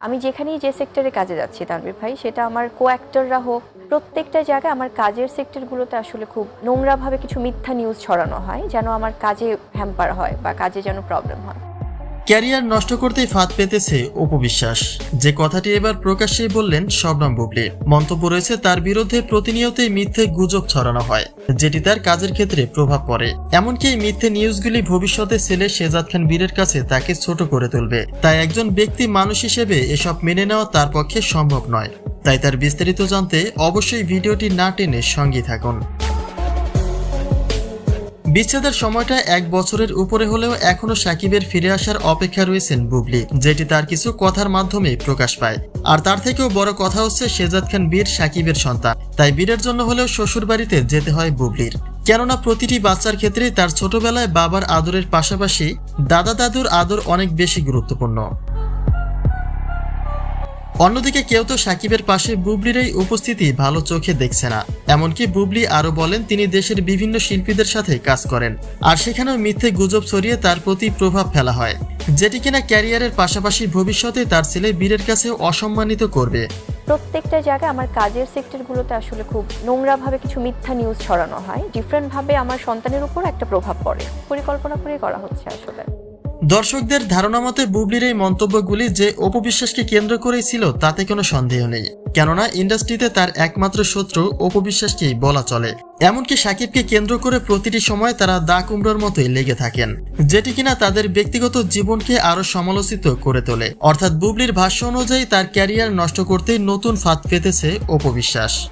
আমি যেখানেই যে সেক্টরে কাজে যাচ্ছি তানবীর ভাই, সেটা আমার কো অ্যাক্টররা হোক, প্রত্যেকটা জায়গায় আমার কাজের সেক্টরগুলোতে আসলে খুব নোংরাভাবে কিছু মিথ্যা নিউজ ছড়ানো হয়, যেন আমার কাজে হ্যাম্পার হয় বা কাজে যেন প্রবলেম হয়। ক্যারিয়ার নষ্ট করতেই ফাঁদ পেতেছে অপবিশ্বাস যে কথাটি এবার প্রকাশ্যে বললেন শবনম বুবলি। মন্তব্য রয়েছে, তার বিরুদ্ধে প্রতিনিয়তই মিথ্যে গুজব ছড়ানো হয়, যেটি তার কাজের ক্ষেত্রে প্রভাব পড়ে। এমনকি এই মিথ্যে নিউজগুলি ভবিষ্যতে ছেলে শেজাদ খান বীরের কাছে তাকে ছোট করে তুলবে। তাই একজন ব্যক্তি মানুষ হিসেবে এসব মেনে নেওয়া তার পক্ষে সম্ভব নয়। তাই তার বিস্তারিত জানতে অবশ্যই ভিডিওটি না টেনে সঙ্গী থাকুন। বিচ্ছেদের সময়টা এক বছরের উপরে হলেও এখনও সাকিবের ফিরে আসার অপেক্ষা রয়েছেন বুবলি, যেটি তার কিছু কথার মাধ্যমে প্রকাশ পায়। আর তার থেকেও বড় কথা হচ্ছে শেজাদ খান বীর সাকিবের সন্তান, তাই বীরের জন্য হলেও শ্বশুর বাড়িতে যেতে হয় বুবলির। কেননা প্রতিটি বাচ্চার ক্ষেত্রে তার ছোটবেলায় বাবার আদরের পাশাপাশি দাদা দাদুর আদর অনেক বেশি গুরুত্বপূর্ণ। অন্যদিকে কেউ তো সাকিবের পাশে বুবলির এই উপস্থিতি ভালো চোখে দেখছে না। এমনকি বুবলি আরও বলেন, তিনি দেশের বিভিন্ন শিল্পীদের সাথে কাজ করেন। আর সেখানেও মিথ্যে গুজব ছড়িয়ে তার প্রতি প্রভাব ফেলা হয়। যেটি কিনা ক্যারিয়ারের পাশাপাশি ভবিষ্যতে তার ছেলে বীরের কাছে অসম্মানিত করবে। প্রত্যেকটা জায়গায় আমার কাজের সেক্টরগুলোতে আসলে খুব নোংরাভাবে কিছু মিথ্যা নিউজ ছড়ানো হয়। ডিফারেন্টভাবে আমার সন্তানের উপর একটা প্রভাব পড়ে। পরিকল্পনা করে করা হচ্ছে আসলে। দর্শকদের ধারণা মতে বুবলির এই মন্তব্যগুলি যে অপবিশ্বাসকে কেন্দ্র করেই ছিল, তাতে কোনো সন্দেহ নেই। কেননা, ইন্ডাস্ট্রিতে তার একমাত্র শত্রু অপবিশ্বাসকেই বলা চলে। এমনকি সাকিবকে কেন্দ্র করে প্রতিটি সময় তারা দা কুমড়োর মতোই লেগে থাকেন, যেটি কিনা তাদের ব্যক্তিগত জীবনকে আরও সমালোচিত করে তোলে। অর্থাৎ বুবলির ভাষ্য অনুযায়ী তার ক্যারিয়ার নষ্ট করতেই নতুন ফাঁদ পেতেছে অপবিশ্বাস।